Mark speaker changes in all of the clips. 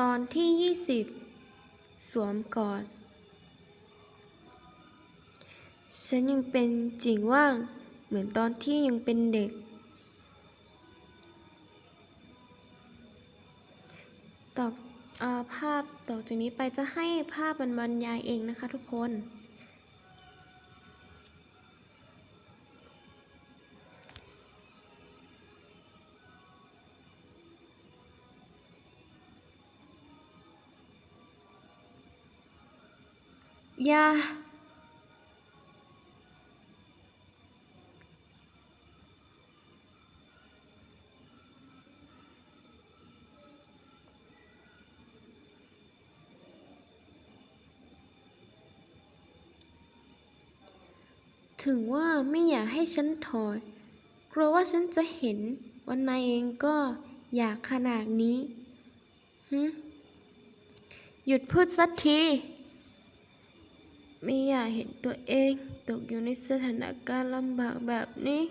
Speaker 1: ตอนที่ยี่สิบสวมกอด ฉันยังเป็นจริงว่าง เหมือนตอนที่ยังเป็นเด็ก ต่ออภาพต่อจากนี้ไปจะให้ภาพมันบรรยายเองนะคะทุกคน ยาถึงว่าไม่อยากให้ฉันถอยกลัวว่าฉันจะเห็นว่านายเองก็อยากขนาดนี้หึหยุดพูดสักที ไม่อยากเห็นตัวเองตกอยู่ในสถานการณ์ลำบากแบบนี้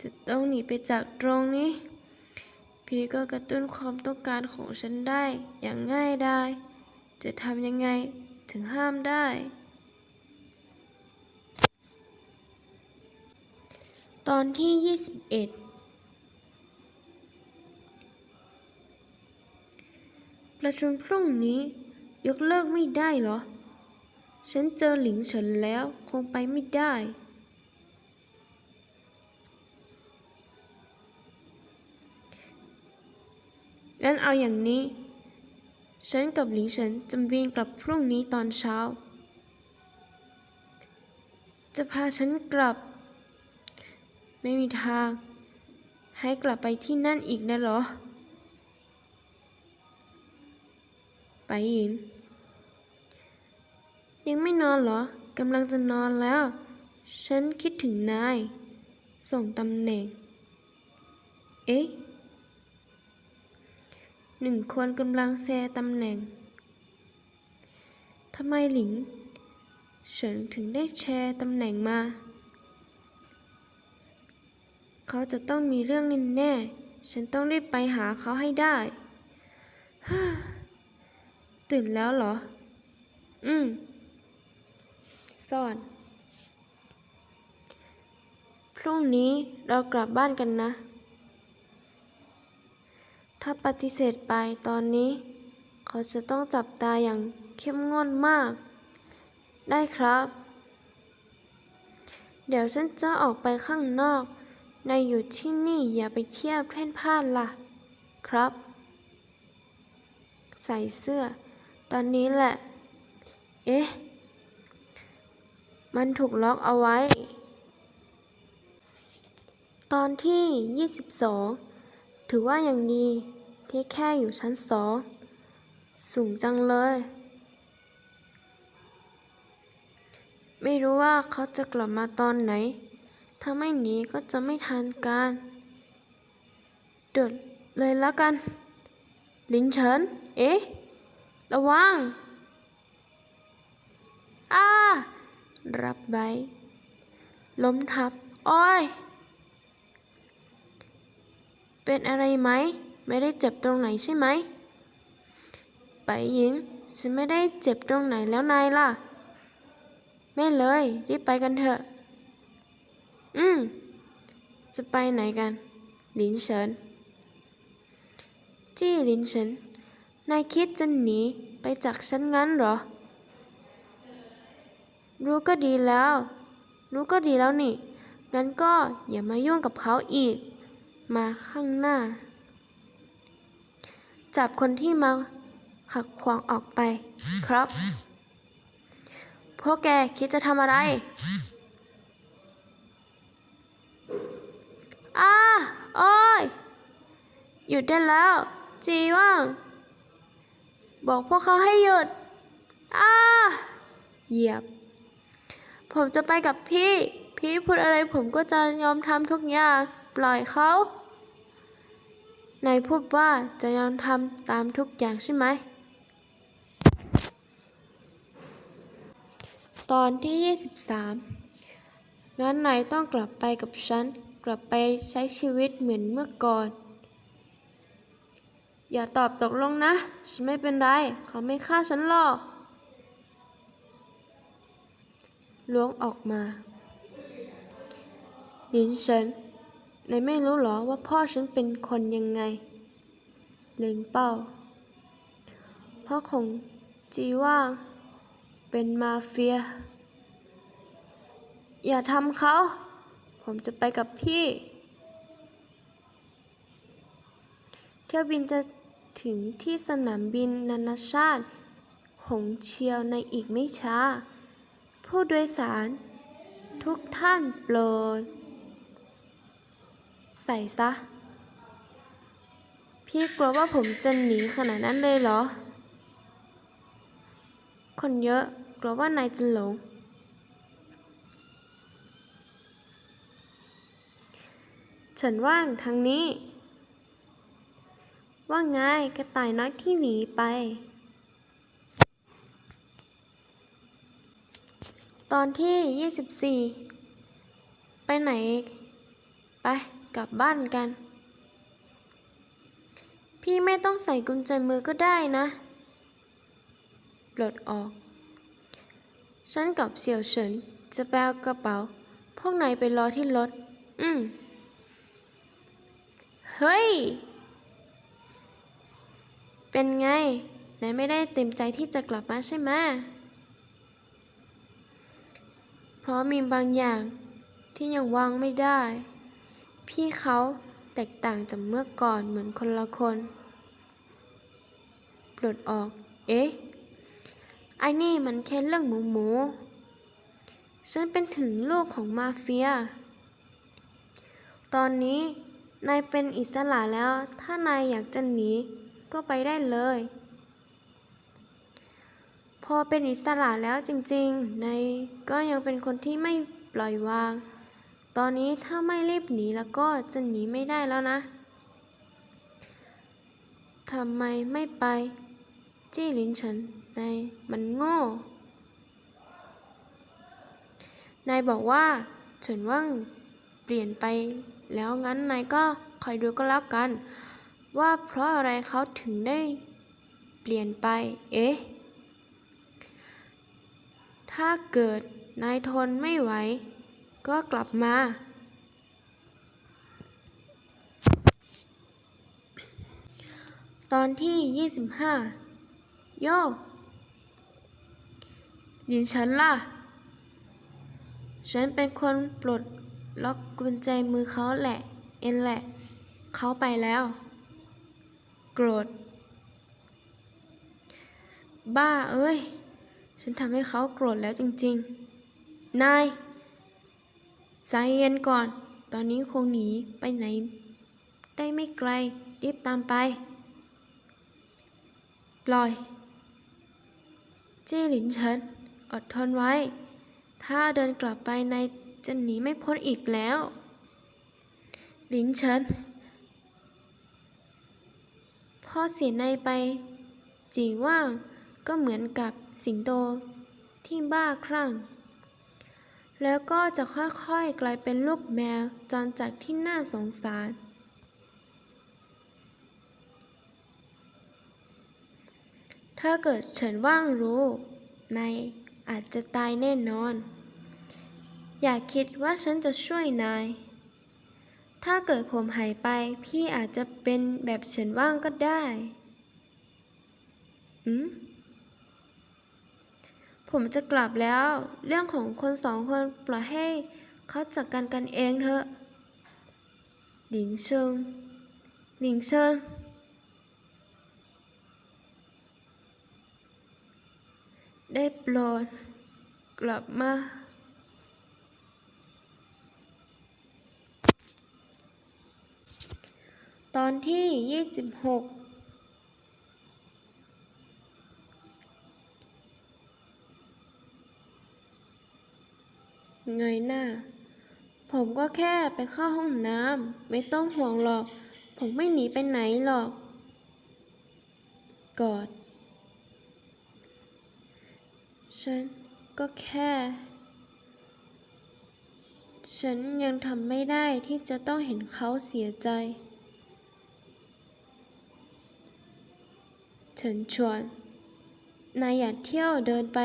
Speaker 1: จะต้องหนีไปจากตรงนี้ พี่ก็กระตุ้นความต้องการของฉันได้อย่างง่ายดายจะทำยังไงถึงห้ามได้ ตอนที่ 21ประชุมพรุ่งนี้ยกเลิกไม่ได้เหรอ ฉันเจอหลิงเฉินแล้วคงไปไม่ได้ งั้นเอาอย่างนี้ ฉันกับหลิงเฉินจะบินกลับพรุ่งนี้ตอนเช้า จะพาฉันกลับ ไม่มีทาง ให้กลับไปที่นั่นอีกนะหรอ ไปหญิน ยังไม่นอนเหรอกำลังจะนอนแล้ว ฉันคิดถึงนาย ส่งตำแหน่ง เอ๊ะหนึ่งคนกำลังแซตำแหน่งทำไมหลิงเฉินถึงได้แชร์ตำแหน่งมา เขาจะต้องมีเรื่องแน่ๆฉันต้องรีบไปหาเขาให้ได้ ตื่นแล้วเหรอ อืม ซ่อน พรุ่งนี้เรากลับบ้านกันนะ ถ้าปฏิเสธไปตอนนี้ เขาจะต้องจับตาอย่างเข้มงวดมาก ได้ครับ เดี๋ยวฉันจะออกไปข้างนอกนายอยู่ที่นี่อย่าไปเที่ยวเพล่นพลาดล่ะ ครับ ใส่เสื้อ ตอนนี้แหละ เอ๊ะ มันถูกล็อกเอาไว้ ตอนที่ 22 ถือว่าอย่างดีที่แค่อยู่ชั้นสองสูงจังเลย ไม่รู้ว่าเขาจะกลับมาตอนไหน ถ้าไม่หนีก็จะไม่ทันการเดิดเลยแล้วกัน ลินเฉิน เอ๊ะ ระวังอ้า รับไว้ ล้มทับ อ้อย เป็นอะไรไหม ไม่ได้เจ็บตรงไหนใช่ไหม ไปหญิง ฉันไม่ได้เจ็บตรงไหนแล้วนายล่ะ ไม่เลย รีบไปกันเถอะ อืม จะไปไหนกัน หลินเฉิน จี้หลินเฉิน นายคิดจะหนีไปจากฉันงั้นเหรอ รู้ก็ดีแล้ว รู้ก็ดีแล้วนี่ งั้นก็อย่ามายุ่งกับเขาอีก มาข้างหน้า จับคนที่มาขัดขวางออกไป ครับ พวกแกคิดจะทำอะไรอ้าโอ้ย หยุดได้แล้ว จีว่าง บอกพวกเขาให้หยุดอ้าเหยียบ ผมจะไปกับพี่ พี่พูดอะไรผมก็จะยอมทำทุกอย่าง ปล่อยเขานายพูดว่าจะยอมทำตามทุกอย่างใช่ไหม ตอนที่ 23 งั้นนายต้องกลับไปกับฉัน กลับไปใช้ชีวิตเหมือนเมื่อก่อน อย่าตอบตกลงนะ ฉันไม่เป็นไร เขาไม่ฆ่าฉันหรอก ล้วงออกมาลินเฉินนายไม่รู้หรอว่าพ่อฉันเป็นคนยังไง เล็งเป้า พ่อของจีว่างเป็นมาเฟีย อย่าทำเขา ผมจะไปกับพี่ เที่ยวบินจะถึงที่สนามบินนานาชาติ หงเชียวในอีกไม่ช้า ผู้โดยสาร ทุกท่านโปรด ใส่ซะ พี่กลัวว่าผมจะหนีขนาดนั้นเลยเหรอ คนเยอะกลัวว่านายจะหลง ฉันว่างทางนี้ ว่าไงกระต่ายน้อยที่หนีไป ตอนที่ 24 ไปไหน ไป กลับบ้านกัน พี่ไม่ต้องใส่กุญแจมือก็ได้นะปลดออก ฉันกับเสี่ยวเฉินจะไปเอากระเป๋า พวกนายไปรอที่รถ อืม เฮ้ย เป็นไง นายไม่ได้เต็มใจที่จะกลับมาใช่ไหม เพราะมีบางอย่างที่ยังวางไม่ได้ พี่เขาแตกต่างจากเมื่อก่อนเหมือนคนละคน ปลดออก เอ๊ะ ไอ้นี่มันแค่เรื่องหมูหมู ฉันเป็นถึงลูกของมาเฟีย ตอนนี้นายเป็นอิสระแล้ว ถ้านายอยากจะหนีก็ไปได้เลย พอเป็นอิสระแล้วจริงๆนายก็ยังเป็นคนที่ไม่ปล่อยวาง ตอนนี้ถ้าไม่รีบหนีแล้วก็จะหนีไม่ได้แล้วนะทำไมไม่ไป จี้ลินเฉินนายมันโง่ นายบอกว่าเฉินว่างเปลี่ยนไปแล้วงั้นนายก็คอยดูก็แล้วกัน ว่าเพราะอะไรเขาถึงได้เปลี่ยนไป เอ๊ะ ถ้าเกิดนายทนไม่ไหว ก็กลับมา ตอนที่ 25 โยลินฉันล่ะ ฉันเป็นคนปลดล็อกกุญแจมือเขาแหละ เอ็นแหละ เขาไปแล้ว โกรธ บ้าเอ้ย ฉันทำให้เขาโกรธแล้วจริงๆ นายใจเย็นก่อน ตอนนี้คงหนีไปไหน ได้ไม่ไกล รีบตามไป ปล่อย เจ้หลินเฉินอดทนไว้ ถ้าเดินกลับไปนายจะหนีไม่พ้นอีกแล้ว หลินเฉินพ่อเสียนายไปจีว่างก็เหมือนกับ สิงโตที่บ้าคลั่ง แล้วก็จะค่อยๆกลายเป็นลูกแมวจรจัดที่น่าสงสาร ถ้าเกิดเฉินว่างรู้นายอาจจะตายแน่นอน อย่าคิดว่าฉันจะช่วยนาย ถ้าเกิดผมหายไปพี่อาจจะเป็นแบบเฉินว่างก็ได้ อืม ผมจะกลับแล้ว เรื่องของคนสองคนปล่อยให้เขาจัดการกันเองเถอะ หลิงเชิง หลิงเชิง ได้โปรดกลับมา ตอนที่ 26 เงยหน้า ผมก็แค่ไปเข้าห้องน้ำไม่ต้องห่วงหรอก ผมไม่หนีไปไหนหรอก กอด ฉันก็แค่ ฉันยังทำไม่ได้ที่จะต้องเห็นเขาเสียใจฉินชวน นายอยากเที่ยวเดินไป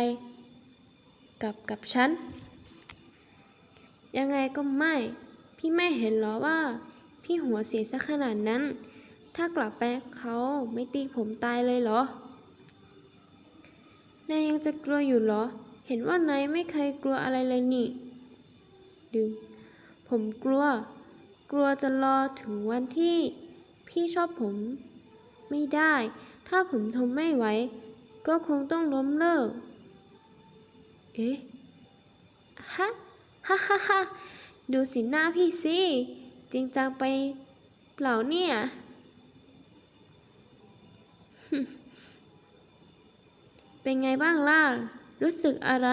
Speaker 1: กับกับฉัน ยังไงก็ไม่ พี่ไม่เห็นเหรอว่า พี่หัวเสียซะขนาดนั้น ถ้ากลับไปเขาไม่ตีผมตายเลยเหรอนายยังจะกลัวอยู่เหรอ เห็นว่านายไม่เคยกลัวอะไรเลยนี่ดึงผมกลัว กลัวจะรอถึงวันที่ พี่ชอบผม ไม่ได้ ถ้าผมทนไม่ไหว ก็คงต้องล้มเลิก เอ๊ะฮะ ฮ่าฮ่าฮ่าดูสีหน้าพี่สิ จริงจังไปเปล่าเนี่ยเป็นไงบ้างล่ะ รู้สึกอะไร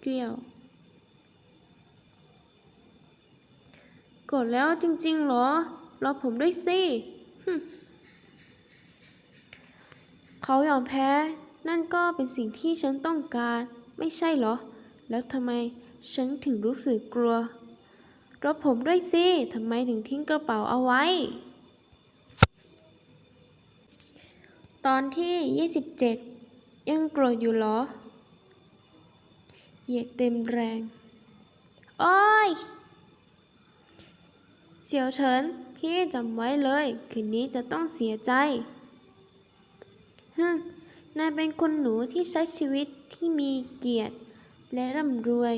Speaker 1: เกลียว กดแล้วจริงๆเหรอ รอผมด้วยสิฮึเขายอมแพ้ นั่นก็เป็นสิ่งที่ฉันต้องการ ไม่ใช่เหรอ แล้วทำไม ฉันถึงรู้สึกกลัวรอผมด้วยสิทำไมถึงทิ้งกระเป๋าเอาไว้ ตอนที่ 27 ยังโกรธอยู่เหรอ เหยียดเต็มแรง โอ้ย เสี่ยวเฉิน พี่จำไว้เลย คืนนี้จะต้องเสียใจฮึนายเป็นคนหนูที่ใช้ชีวิตที่มีเกียรติและร่ำรวย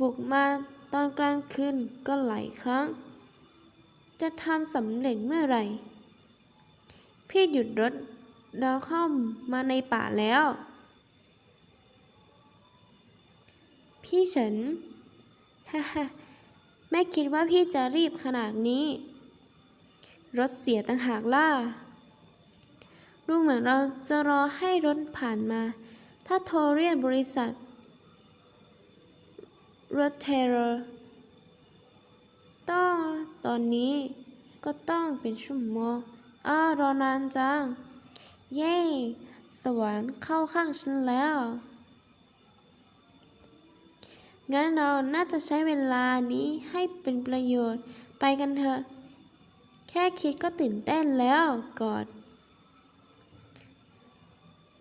Speaker 1: บุกมาตอนกลางคืนก็หลายครั้ง จะทำสำเร็จเมื่อไหร่ พี่หยุดรถเราเข้ามาในป่าแล้ว พี่เฉินฮ่าฮ่าไม่คิดว่าพี่จะรีบขนาดนี้ รถเสียต่างหากล่ะดูเหมือนเราจะรอให้รถผ่านมา ถ้าโทรเรียกบริษัท รถเทเลอร์ต้องตอนนี้ก็ต้องเป็นชั่วโมงอ้าวรอนานจัง เย้ สวรรค์เข้าข้างฉันแล้ว งั้นเราน่าจะใช้เวลานี้ให้เป็นประโยชน์ไปกันเถอะ แค่คิดก็ตื่นเต้นแล้วกอด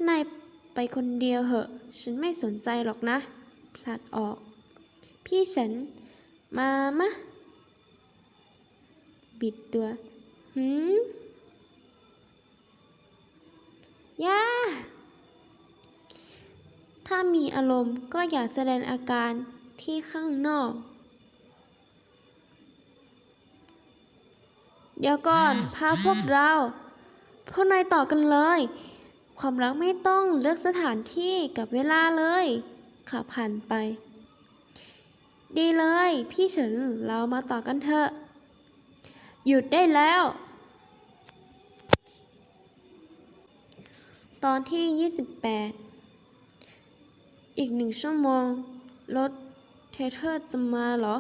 Speaker 1: นายไปคนเดียวเหอะ ฉันไม่สนใจหรอกนะ ผลัดออก พี่ฉัน มามะ บิดตัวหืมย่า ถ้ามีอารมณ์ก็อย่าแสดงอาการที่ข้างนอก เดี๋ยวก่อน พาพวกเราพวกนายต่อกันเลย ความรักไม่ต้องเลือกสถานที่กับเวลาเลย ขับผ่านไป ดีเลย พี่เฉินเรามาต่อกันเถอะ หยุดได้แล้ว ตอนที่ 28 อีกหนึ่งชั่วโมง รถเทเทอร์จะมาเหรอ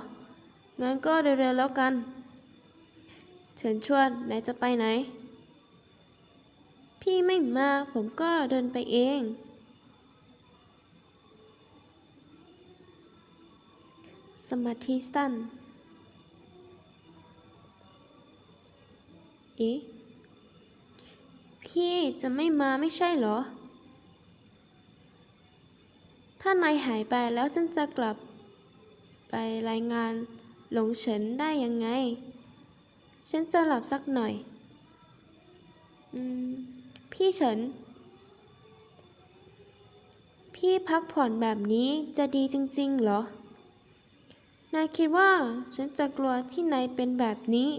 Speaker 1: งั้นก็เร็วๆแล้วกันเชิญชวนไหนจะไปไหน พี่ไม่มาผมก็เดินไปเอง สมาธิสั้น เอ๊ะ พี่จะไม่มาไม่ใช่เหรอ ถ้านายหายไปแล้วฉันจะกลับ ไปรายงานหลงเฉินได้ยังไง ฉันจะหลับสักหน่อย อืม พี่เฉิน พี่พักผ่อนแบบนี้จะดีจริง ๆ เหรอ นายคิดว่าฉันจะกลัวที่นายเป็นแบบนี้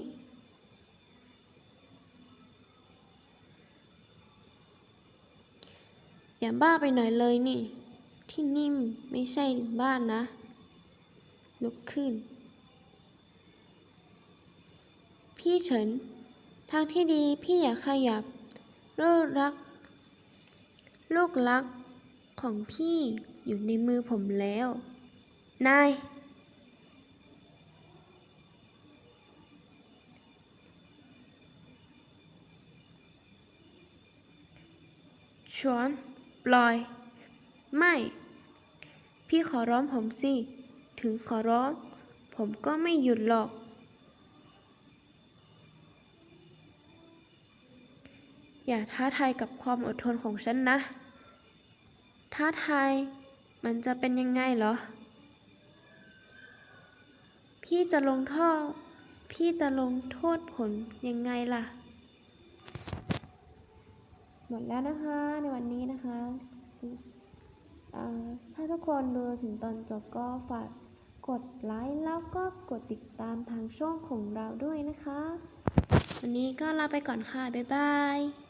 Speaker 1: อย่าบ้าไปหน่อยเลยนี่ ที่นี่มไม่ใช่บ้านนะ ลุกขึ้น พี่เฉิน ทางที่ดีพี่อย่าขยับลูกรัก ลูกรักของพี่อยู่ในมือผมแล้ว นาย ชวนปล่อย ไม่ พี่ขอร้องผมสิ ถึงขอร้อง ผมก็ไม่หยุดหรอก อย่าท้าทายกับความอดทนของฉันนะ ท้าทาย มันจะเป็นยังไงเหรอ พี่จะลงโทษพี่จะลงโทษผลยังไงล่ะ หมดแล้วนะคะในวันนี้นะคะถ้าทุกคนดูถึงตอนจบก็ฝากกดไลค์แล้วก็กดติดตามทางช่องของเราด้วยนะคะ วันนี้ก็ลาไปก่อนค่ะ บ๊ายบาย